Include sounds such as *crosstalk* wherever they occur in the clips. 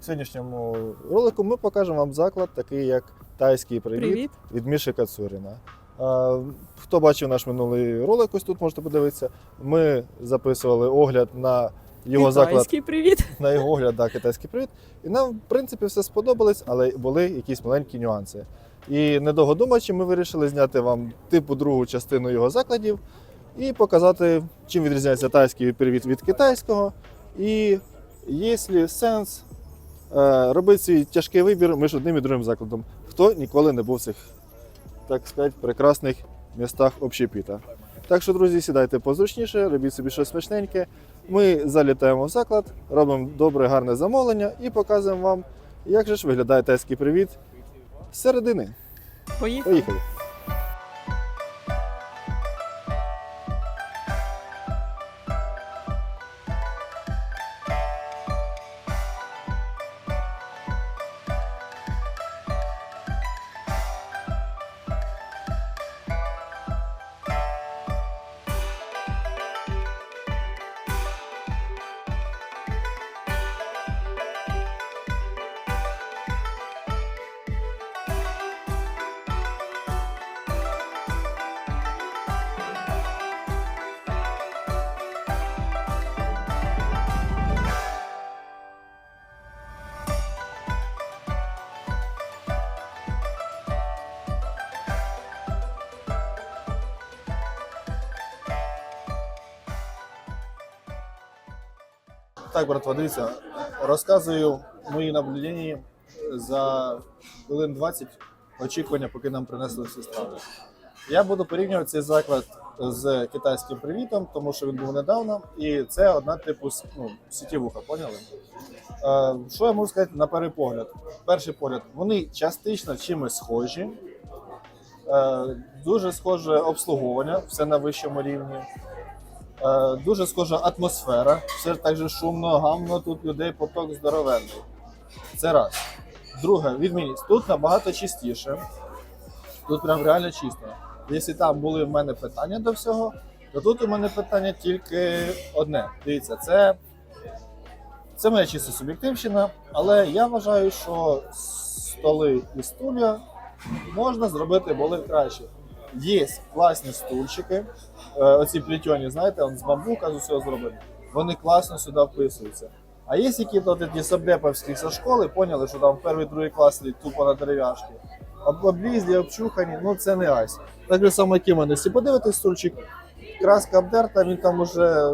В сьогоднішньому ролику ми покажемо вам заклад, такий як тайський привіт, Привіт. від Міші Кацуріна. Хто бачив наш минулий ролик, ось тут можете подивитися. Ми записували огляд на його заклад, Китайський привіт. на його огляд, да, китайський привіт. І нам, в принципі, все сподобалось, але були якісь маленькі нюанси. І недовго думаючи, ми вирішили зняти вам типу другу частину його закладів і показати, чим відрізняється тайський привіт від китайського. І є ли сенс робити свій тяжкий вибір між одним і другим закладом, хто ніколи не був в цих, так сказати, прекрасних містах общепіта. Так що, друзі, сідайте позручніше, робіть собі щось смачненьке. Ми залітаємо в заклад, робимо добре, гарне замовлення і показуємо вам, як же ж виглядає тайський привіт з середини. Поїхали. Поїхали. Так, братва, дивіться, розказую мої наблюдення за хвилин 20 очікування, поки нам принесли всі страви. Я буду порівнювати цей заклад з китайським привітом, тому що він був недавно, і це одна типу ну, сітєвуха, поняли? Е, що я можу сказати на перший погляд? Перший погляд, вони частично чимось схожі. Е, дуже схоже обслуговування, все на вищому рівні. Е, дуже схожа атмосфера, все так же шумно, гамно, тут людей поток здоровенний. Це раз. Друге, відмінність. Тут набагато чистіше. Тут прям реально чисто. Якщо там були в мене питання до всього, то тут у мене питання тільки одне. Дивіться, це, це моя чиста суб'єктивщина, але я вважаю, що столи і стулья можна зробити були краще. Є класні стульчики, оці плетені, знаєте, з бамбука з усього зроблені. Вони класно сюди вписуються. А є які то такі саблеповські со школи, поняли, що там перший другий клас тупо на дерев'яшки. Об- Облізлі, обчухані, ну це не айс. Так само, як і мене. Якщо подивитись стульчик, краска обдерта, він там уже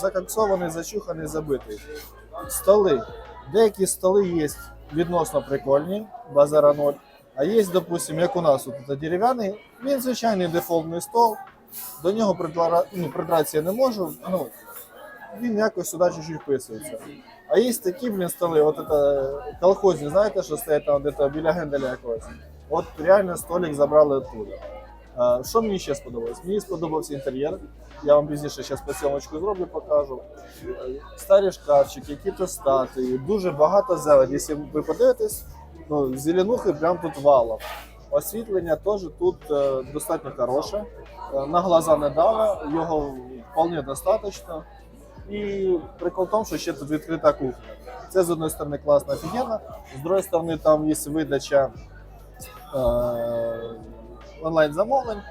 закоксований, зачуханий, забитий. Столи. Деякі столи є відносно прикольні, базара ноль. А є, допустим, як у нас тут дерев'яний, він звичайний дефолтний стол. До нього придра... ну, я не можу. Ну, він якось сюди чуть-чуть вписується. А є такі, блін, столи, от это колхозні, знаєте, що стоять там де-то біля генделя якогось. От реально столик забрали оттуда. Що мені ще сподобалось? Мені сподобався інтер'єр. Я вам пізніше зараз посілочку зроблю, покажу. Старі шкафчики, які-то статуї, дуже багато зелені. Якщо ви подивитесь, ну, зеленухи прям тут валом. Освітлення теж тут е, достатньо хороше. Е, на глаза не дало, його вполне достатньо. І прикол в тому, що ще тут відкрита кухня. Це з одної сторони класно, офігенно, з другої сторони, там є видача е, онлайн-замовлень.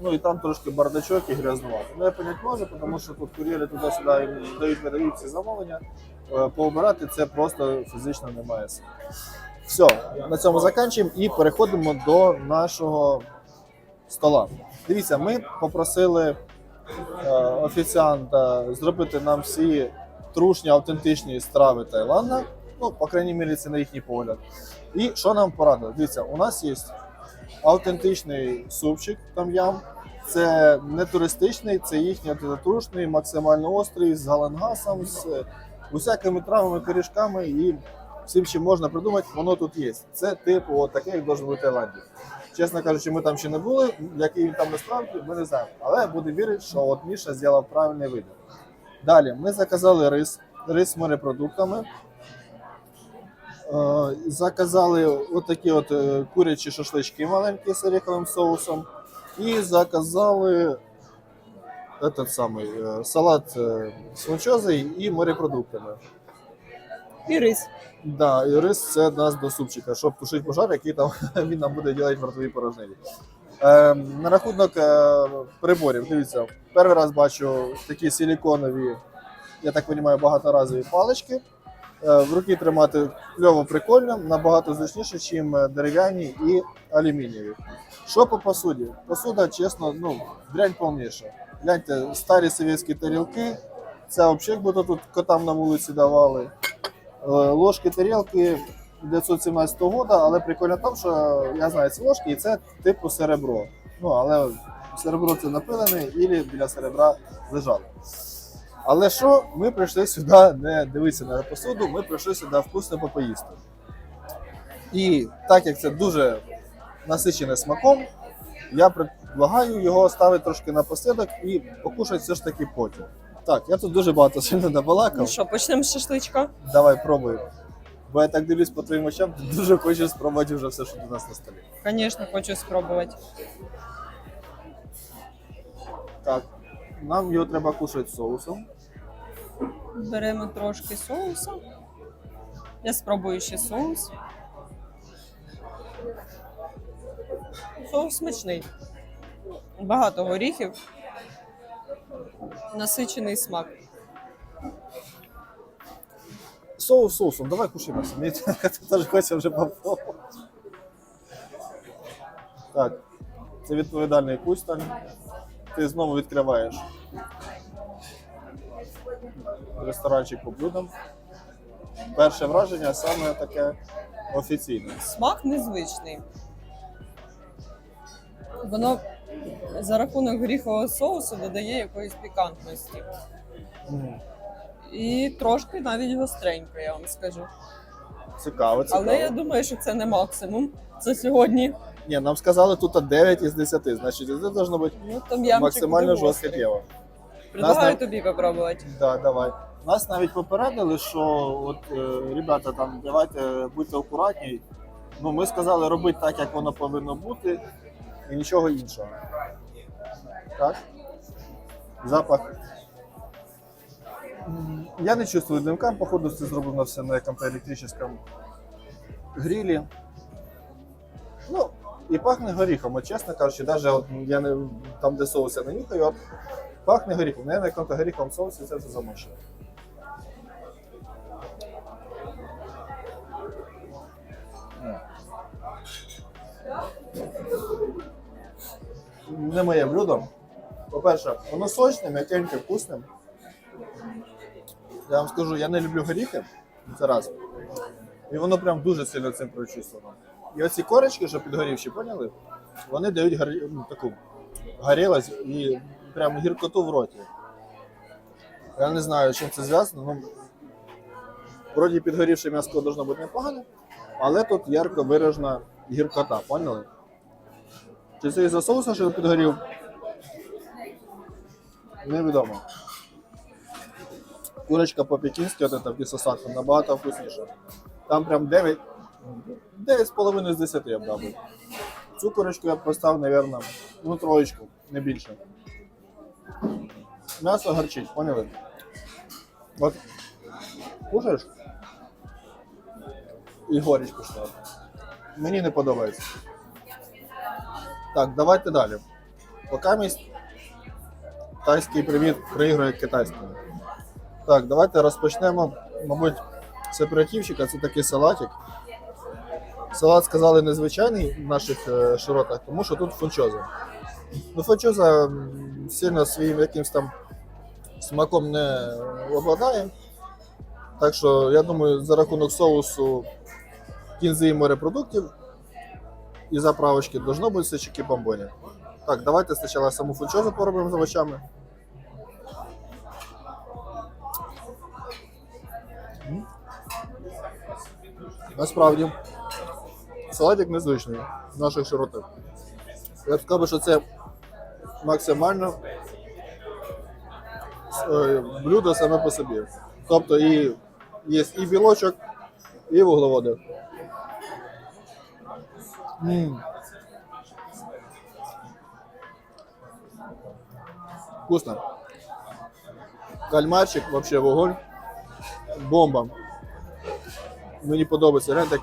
Ну і там трошки бардачок і грязнувато. Ну я понять можу, тому що тут кур'єри туди-сюди дають, видають ці замовлення. Е, Пообирати це просто фізично немає сил. Все, на цьому закінчуємо і переходимо до нашого стола. Дивіться, ми попросили е, офіціанта зробити нам всі трушні автентичні страви Таїланда. Ну, по крайній мірі, це на їхній погляд. І що нам порадили? Дивіться, у нас є автентичний супчик там-ям. Це не туристичний, це їхній антитрушний, максимально острий, з галангасом, з усякими травами, пиріжками і всім, чим можна придумати, воно тут є. Це типу от таке, як должен бути Таїланді. Чесно кажучи, ми там ще не були, який він там насправді, ми не знаємо. Але я буду вірити, що от Міша зробив правильний вибір. Далі ми заказали рис, рис з морепродуктами. Е, Заказали отакі от е, курячі шашлички маленькі з ореховим соусом. І заказали этот самий, е, салат з фунчозою і морепродуктами. І рис. Да, і рис це нас до супчика, щоб тушити пожар, який там *laughs* він нам буде робити в ротовій. Е, на рахунок е, приборів, дивіться, перший раз бачу такі силіконові, я так розумію, багаторазові палички. Е, в руки тримати кльово прикольно, набагато зручніше, ніж дерев'яні і алюмінієві. Що по посуді? Посуда, чесно, ну, дрянь повніша. Гляньте, старі совєтські тарілки, це взагалі то тут котам на вулиці давали. Е, Ложки, тарілки 917 года, але прикольно тому, що я знаю ці ложки, і це типу серебро. Ну, але серебро це напилене, і біля серебра лежало. Але що, ми прийшли сюди не дивитися на посуду, ми прийшли сюди вкусно попоїсти. І так як це дуже насичене смаком, я предлагаю його ставити трошки напослідок і покушати все ж таки потім. Так, я тут дуже багато сильно набалакав. Ну що, почнемо з шашличка? Давай пробуй. Бо я так дивлюсь по твоїм очам, ти дуже хочеш спробувати вже все, що у нас на столі. Звісно, хочу спробувати. Так, нам його треба кушати з соусом. Беремо трошки соусу. Я спробую ще соус. Соус смачний. Багато горіхів. Насичений смак. Соус соусом, давай кушаємо. *laughs* Мені теж хочеться вже попробувати. Так, це відповідальний кусталь. Ти знову відкриваєш ресторанчик по блюдам. Перше враження саме таке офіційне. Смак незвичний. Воно за рахунок горіхового соусу додає якоїсь пікантності. М, І трошки навіть гостренько, я вам скажу. Цікаво, цікаво. Але я думаю, що це не максимум. Це сьогодні. Ні, нам сказали тут 9 із 10, значить це должно бути Ну, там ямчик максимально жорстке гострий. пиво. Предлагаю Нас тобі попробувати. Да, давай. Нас навіть попередили, що от е, ребята, там давайте будьте акуратні. Ну, ми сказали робити так, як воно повинно бути, і нічого іншого. Так? Запах. Я не чувствую димка, походу, це зроблено все на якомусь електричному грилі. Ну, і пахне горіхом, чесно кажучи, навіть от я не там, де соус я не нюхаю, от Пахне горіхом. Я на якому горіховому соусі це все замочує. Не моє блюдо. По-перше, воно сочне, м'якеньке, вкусним. Я вам скажу, я не люблю горіхи. Це раз. І воно прям дуже сильно цим прочислено. І оці корочки, що підгорівші, поняли? Вони дають гарі... ну, таку горілость і прям гіркоту в роті. Я не знаю, чим це зв'язано. Ну, вроді підгорівше м'ясо должно бути непогане, але тут ярко виражена гіркота, поняли? Чи це із-за соуса, що підгорів? Невідомо. Курочка по-пекінськи, от эта в кисосадку, набагато вкусніша. Там прям 9, 9,5 з 10 я б дав. Цю курочку я б поставив, мабуть, ну троєчку, не більше. М'ясо гарчить, поняли? От кушаєш? І горіч пішла. Мені не подобається. Так, давайте далі. Поки місць тайський привіт приігрує китайському. Так, давайте розпочнемо, мабуть, з оперативчика, це такий салатик. Салат сказали незвичайний в наших е, широтах, тому що тут фунчоза. Ну, фунчоза сильно своїм якимось там смаком не обладає. Так що, я думаю, за рахунок соусу кінзи і морепродуктів і заправочки должно бути все чики бомбоні. Так, давайте спочатку саму фунчозу поробимо з овочами. Насправді, салатик незвичний в наших широтах. Я б сказав, що це максимально е, блюдо саме по собі. Тобто і є і білочок, і вуглеводи. М. Вкусно. Кальмарчик, вообще вогонь. Бомба. Мені подобається. Він так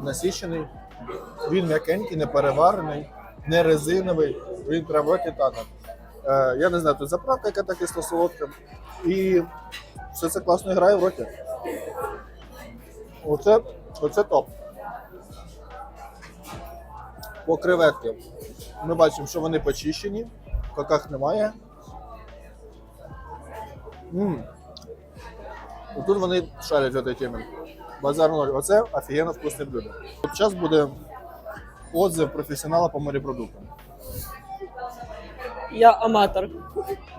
насичений. Він м'якенький, не переварений, не резиновий. Він прям тане. Е, я не знаю, тут заправка, яка така кисло-солодка. І все це класно грає в роті. Оце, оце топ. По креветки. Ми бачимо, що вони почищені, в каках немає. М. Тут вони шарять этой темі. Базар ноль. Оце офігенно вкусне блюдо. От зараз буде отзыв професіонала по морепродуктам. Я аматор.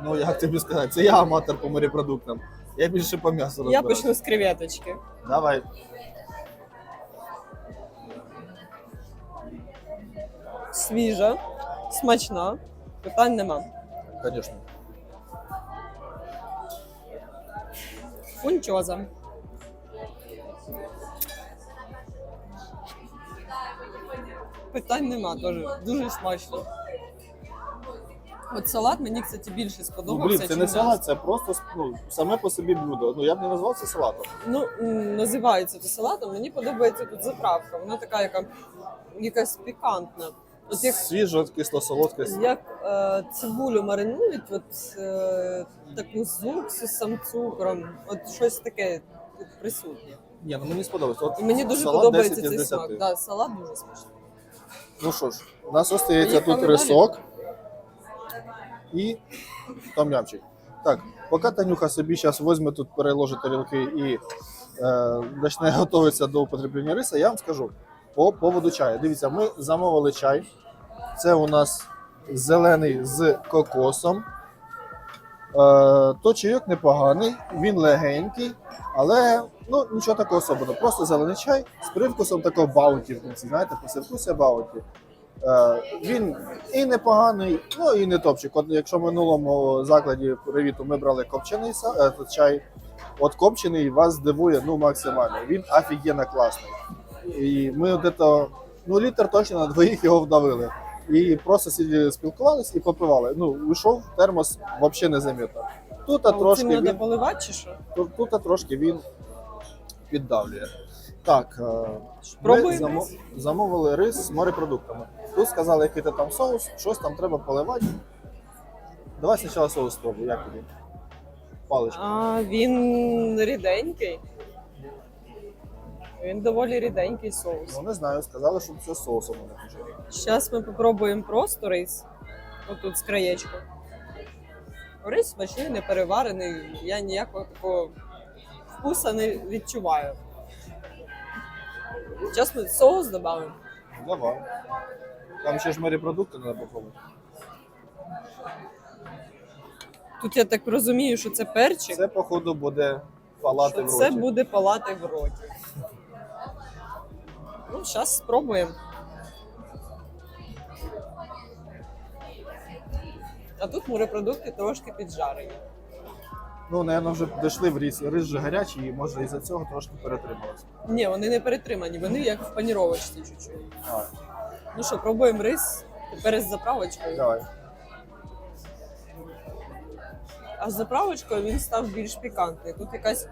Ну, як тобі сказати, це я аматор по морепродуктам. Я більше по м'ясу Я почну з креветочки. Давай. Свіжа, смачна, питань нема. Звісно. Фунчоза. Питань нема теж. Дуже смачно. От салат мені, кстати, більше Ну, блін, це чим не салат, це просто ну, саме по собі блюдо. Ну я б не назвав це салатом. Ну, м, називається це салатом. Мені подобається тут заправка. Вона така, яка якась пікантна. От як, Свіжо, кисло-солодке. як е, цибулю маринують, от е, таку з уксусом, цукром, от щось таке тут присутнє. Ні, ну мені сподобається. От І мені дуже салат подобається 10 із цей 10. смак. Да, салат дуже смачний. Ну що ж, у нас остається Поїхали тут далі. рисок і том'ямчик. Так, поки Танюха собі зараз візьме тут переложить тарілки і е, почне готуватися до употреблення риса, я вам скажу по поводу чаю. Дивіться, ми замовили чай. Це у нас зелений з кокосом. Е, то чайок непоганий, він легенький, але ну, нічого такого особливого. Просто зелений чай з привкусом такого бауті в кінці, знаєте, послевкусія бауті. Е, він і непоганий, ну і не топчик. От якщо в минулому закладі привіту ми брали копчений е, чай, от копчений вас здивує ну, максимально. Він офігенно класний. І ми это, ну, літр точно на двоїх його вдавили. І просто сиділи, спілкувалися і попивали. Ну, вийшов термос взагалі незамітно. Тут А трошки цим він поливати чи що? Тут, тут трошки він піддавлює. Так, е, ми замовили рис з морепродуктами. Тут сказали, який то там соус, щось там треба поливати. Давай спочатку соус спробуй, як тобі? Паличка. А він ріденький. Він доволі ріденький соус. Ну не знаю, сказали, що це соусом вони хочуть. Зараз ми спробуємо просто рис. Отут з краєчком. Рис смачний, не переварений. Я ніякого такого вкуса не відчуваю. Зараз ми соус додамо. Давай. Там ще ж морепродукти треба попробувати. Тут я так розумію, що це перчик, Це, походу, буде палати в це буде палати в роті. Ну, зараз спробуємо. А тут морепродукти трошки піджарені. Ну, напевно, вже дійшли в рис. Рис вже гарячий, і може із-за цього трошки перетрималося. Ні, вони не перетримані, вони як в паніровочці чуть-чуть. А, Ну що, пробуємо рис тепер з заправочкою. давай. А з заправочкою він став більш пікантний. Тут якась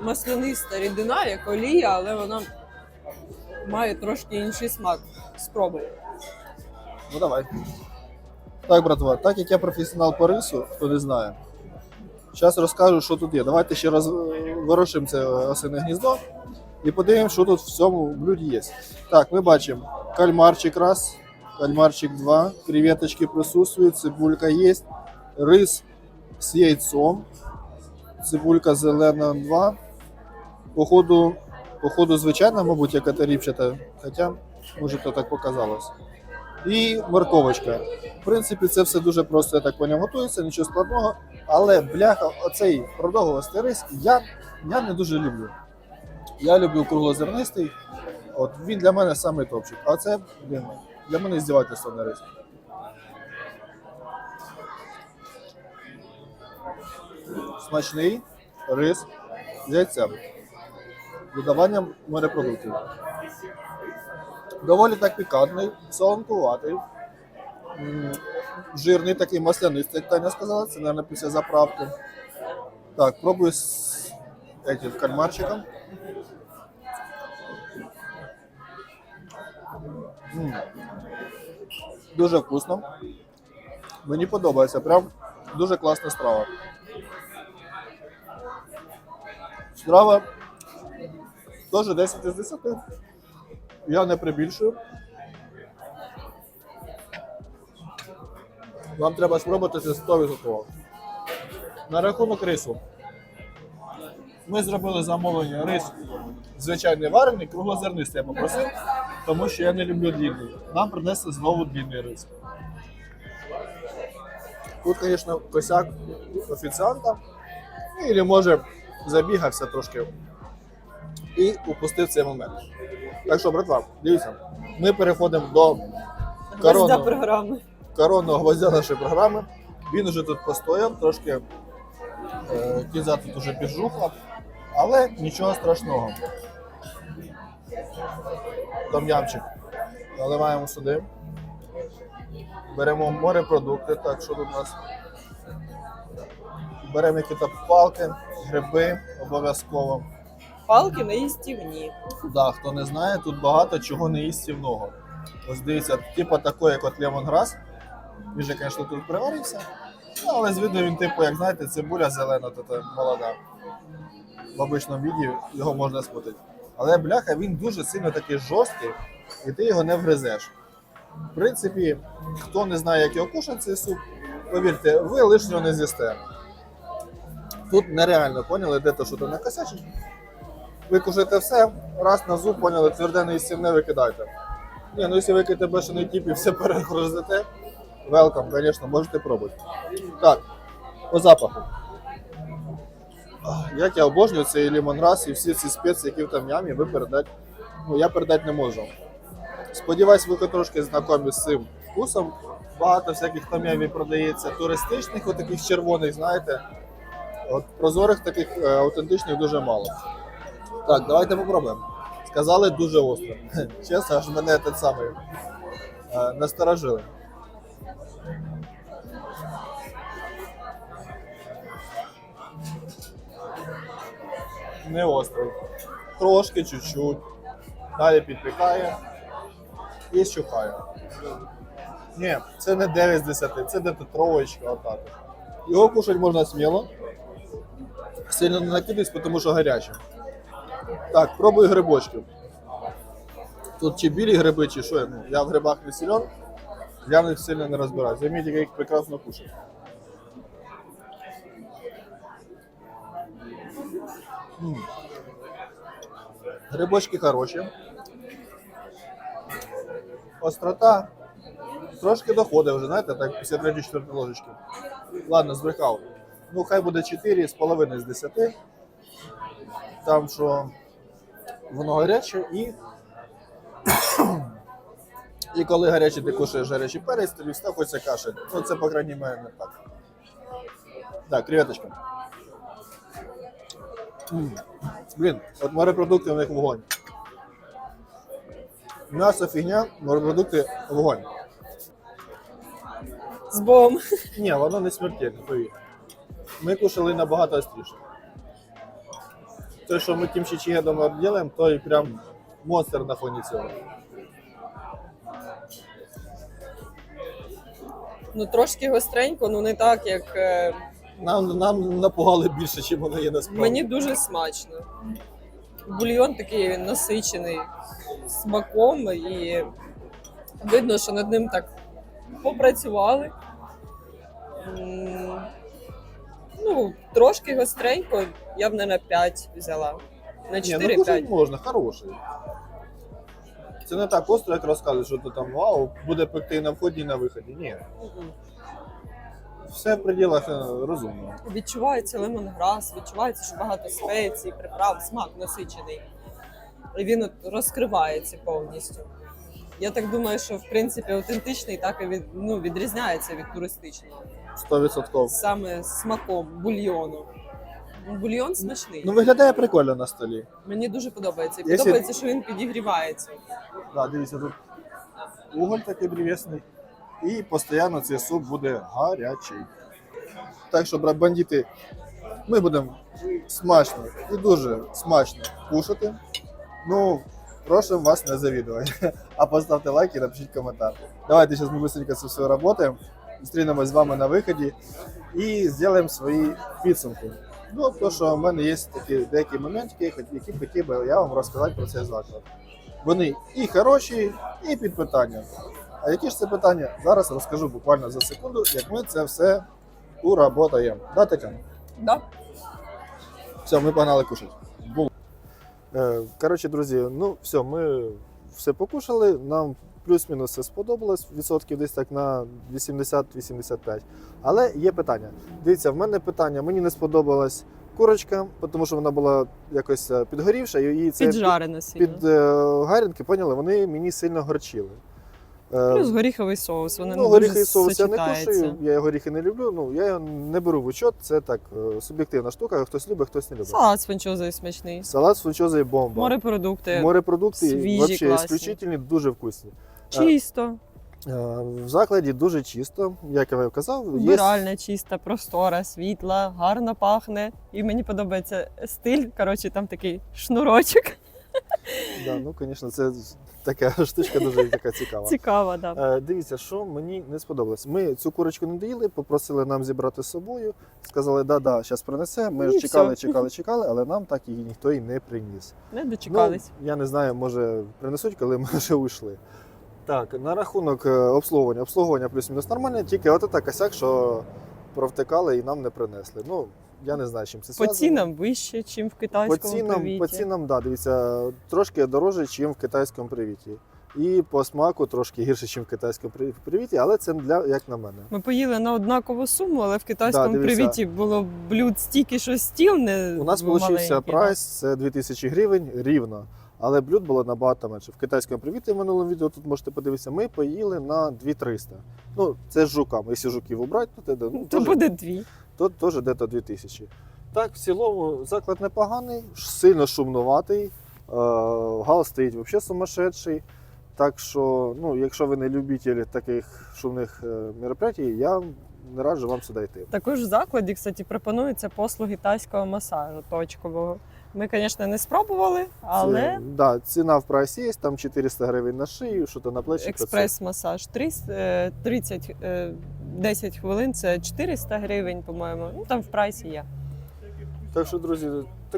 масляниста рідина, як олія, але вона має трошки інший смак. Спробуй. Ну давай. Так, братва, так як я професіонал по рису, хто не знає. Зараз розкажу, що тут є. Давайте ще раз е, ворошимо це осине гніздо і подивимося, що тут в цьому блюді є. Так, ми бачимо кальмарчик раз, кальмарчик два, креветочки присутствують, цибулька є, рис з яйцом, цибулька зелена два. Походу, походу звичайна, мабуть, яка ріпчата, хоча, може, то так показалось і морковочка. В принципі, це все дуже просто, я так поняв, готується, нічого складного. Але бляха, оцей продовгувастий рис я, я не дуже люблю. Я люблю круглозернистий. От він для мене самий топчик. А це блін, для мене здівательство на рис. Смачний рис з яйцем. Додаванням морепродуктів. Доволі так пікантний, солонкуватий. Жирний такий маслянистий, як Таня сказала, це, мабуть, після заправки. Так, пробую з этим кальмарчиком. Дуже вкусно. Мені подобається. Прям дуже класна страва. Страва теж 10 із 10. Я не прибільшую. Вам треба спробувати це 100%. На рахунок рису. Ми зробили замовлення рис звичайний варений, круглозернистий я попросив, тому що я не люблю длінний. Нам принесли знову длінний рис. Тут, звісно, косяк офіціанта. Ну, Ілі може забігався трошки і упустив цей момент. Так що, братва, дивіться, ми переходимо до коронного, програми. коронного гвоздя нашої програми. Він уже тут постояв, трошки е, кінза тут уже піджухла, але нічого страшного. Том'ямчик наливаємо сюди. Беремо морепродукти, так що тут у нас. Беремо якісь палки, гриби обов'язково. Палки неїстівні. Да, хто не знає, тут багато чого не їстівного. Ось дивіться, типу такий, як от лемонграс. Він же, звісно, тут приварився. Ну, але з виду він, типу, як знаєте, цибуля зелена, то це молода. В обичному віді його можна спутати. Але бляха, він дуже сильно такий жорсткий, і ти його не вгризеш. В принципі, хто не знає, як його кушати цей суп, повірте, ви лишнього не з'їсте. Тут нереально поняли, де то, що то накосячить. Ви кушаєте все, раз на зуб поняли, тверде не їстівне викидайте. Ні, ну якщо ви кидите бешений тіп і все *laughs* перегрузите, велкам, звісно, можете пробувати. Так, по запаху. Як я обожнюю цей лімонраз і всі ці спеції, які в там ямі, ви передати. Ну, я передати не можу. Сподіваюсь, ви трошки знайомі з цим вкусом. Багато всяких там ямі продається, туристичних, отаких червоних, знаєте. От прозорих таких е, аутентичних дуже мало. Так, давайте попробуємо. Сказали дуже остро. *laughs* Чесно, аж мене той самий е, насторожили. Не острий. Трошки, чуть-чуть. Далі підпікає і щухає. Ні, це не 9 з 10, це де троєчка отак. Його кушати можна сміло. Сильно не накидись, тому що гаряче. Так, пробую грибочків. Тут чи білі гриби, чи що. Ну, я в грибах не силен, я них сильно не розбираюся. Заміть, як їх прекрасно кушаю. М. Грибочки хороші. Острота трошки доходить вже, знаєте, так після 3-4 ложечки. Ладно, збрехав. Ну, хай буде 4 з половиною з 10 там що воно гаряче і. *coughs* І коли гаряче ти кушаєш гарячий перець, тобі все хочеться кашель. Ну це, по крайній мірі, не так. Так, креветочка. Блін, от морепродукти в них вогонь. М'ясо фігня, морепродукти вогонь. З бом. Ні, воно не смертельне, повір. Ми кушали набагато остріше. Те, що ми тим чечігедом робимо, то і прям монстр на фоні цього. Ну трошки гостренько, ну не так, як е, Нам, нам напугали більше, ніж воно є насправді. мені дуже смачно. Бульйон такий він насичений смаком, і видно, що над ним так попрацювали. М, Ну, трошки гостренько, я б не на 5 взяла. На Ні, ну 4-5. кушать можна, хороший. Це не так остро, як розказуєш, що ти там вау, буде пекти і на вході, і на виході. Ні. Мгм. Все в пределах е, розумного. Відчувається лемонграс, відчувається, що багато спецій, приправ, смак насичений. І він от розкривається повністю. Я так думаю, що в принципі аутентичний так і від, ну, відрізняється від туристичного. 100%. Саме смаком бульйону. Бульйон смачний. Ну виглядає прикольно на столі. Мені дуже подобається. І Якщо- подобається, що він підігрівається. Да, дивіться, тут уголь такий древесний. І постійно цей суп буде гарячий. Так що, брат, бандити, Ми будемо смачно і дуже смачно кушати. Ну, прошу вас не завідувати. *laughs* А поставте лайк і напишіть коментар. Давайте зараз ми швидко це все работаємо. Зустрінемось з вами на виході і зробимо свої підсумки. Ну, то, що в мене є такі деякі моментики, які хотів би я вам розказати про цей заклад. Вони і хороші, і під питанням. А які ж це питання? Зараз розкажу буквально за секунду, як ми це все уработаємо. Да, Тетяна? Да? Все, ми погнали кушати. Е, Коротше, друзі, ну все, ми все покушали. Нам плюс-мінус все сподобалось, відсотків десь так на 80-85. Але є питання. Дивіться, в мене питання, мені не сподобалась курочка, тому що вона була якось е, підгорівша, і її це Піджарена сильно. під е, гарінки, поняли, вони мені сильно горчили. Е, Плюс горіховий соус, вони ну, не і соус я не кушаю, я горіхи не люблю. Ну, я його не беру в учет, це так, е, суб'єктивна штука, хтось любить, хтось не любить. Салат з фунчозою смачний. Салат з фунчозою бомба. Морепродукти. Морепродукти свіжі, вообще ісключительні, дуже вкусні. Чисто, Е, В закладі дуже чисто, як я вам казав. Є... вбиральня чиста, простора, світла, гарно пахне. І мені подобається стиль. Коротше, там такий шнурочок. *laughs* Да, ну, звісно, це така *laughs* штучка дуже така цікава. Цікаво, да. Е, Дивіться, що мені не сподобалось. Ми цю курочку не доїли, попросили нам зібрати з собою. Сказали, да, да, зараз принесе. Ми ж чекали, все. *laughs* чекали, чекали, але нам так її ніхто і не приніс. Не дочекались. Ну, я не знаю, може принесуть, коли ми вже уйшли. Так, на рахунок е, обслуговування. Обслуговування плюс-мінус нормальне, тільки от це косяк, що провтикали і нам не принесли. Ну, я не знаю, чим це по зв'язано. цінам вище, ніж в По китайському цінам, привіті. по цінам, да, дивіться, трошки дорожче, ніж в китайському привіті. І по смаку трошки гірше, ніж в китайському при- привіті, але це для як на мене. Ми поїли на однакову суму, але в китайському Да, привіті було блюд стільки, що стіл не У нас був вийшов прайс це 2000 гривень рівно. Але блюд було набагато менше. В китайському привіті в минулому відео тут можете подивитися. Ми поїли на 2300. Ну, це з жуками. Якщо жуків убрати, то, це, ну, То теж, буде дві. то теж десь 2000. Так, в цілому заклад непоганий, сильно шумнуватий. Е, гал стоїть взагалі сумасшедший. Так що, ну, якщо ви не любитель таких шумних е, мероприятий, я не раджу вам сюди йти. Також в закладі, кстати, пропонуються послуги тайського масажу точкового. Ми, звісно, не спробували, але Це, да, ціна в прайсі є, там 400 гривень на шию, що то на плечі. експрес-масаж 300, е, 30, е, 10 хвилин це 400 гривень, по-моєму. Ну там в прайсі є. Так що, друзі,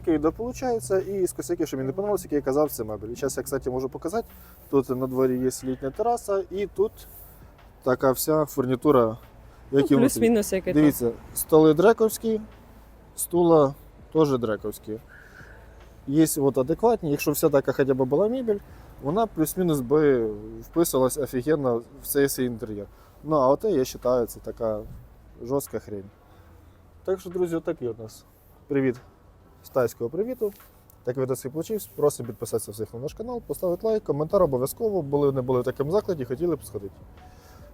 відео виходить. І з косяків, що мені не подобалося, як я казав, це мебель. І зараз я, кстати, можу показати. Тут на дворі є літня тераса, і тут така вся фурнітура, Ну, як і внутрі. плюс-мінус, як і тут. Дивіться, столи дрековські, стула теж дрековські. Є от адекватні, якщо вся така хоча б була мебель, вона плюс-мінус би вписувалась офігенно в цей свій інтер'єр. Ну, а оте, я вважаю, це така жорстка хрень. Так що, друзі, отакий у нас привіт з тайського привіту. Так відео получився. Просимо підписатися всіх на наш канал, поставити лайк, коментар обов'язково. Були не були в такому закладі, хотіли б сходити.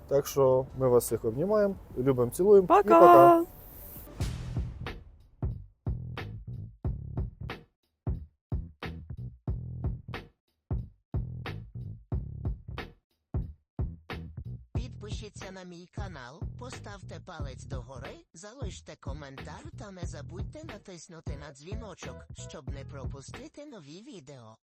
Так що ми вас всіх обнімаємо, любимо, цілуємо. і пока. Канал, поставте палець догори, залиште коментар та не забудьте натиснути на дзвіночок, щоб не пропустити нові відео.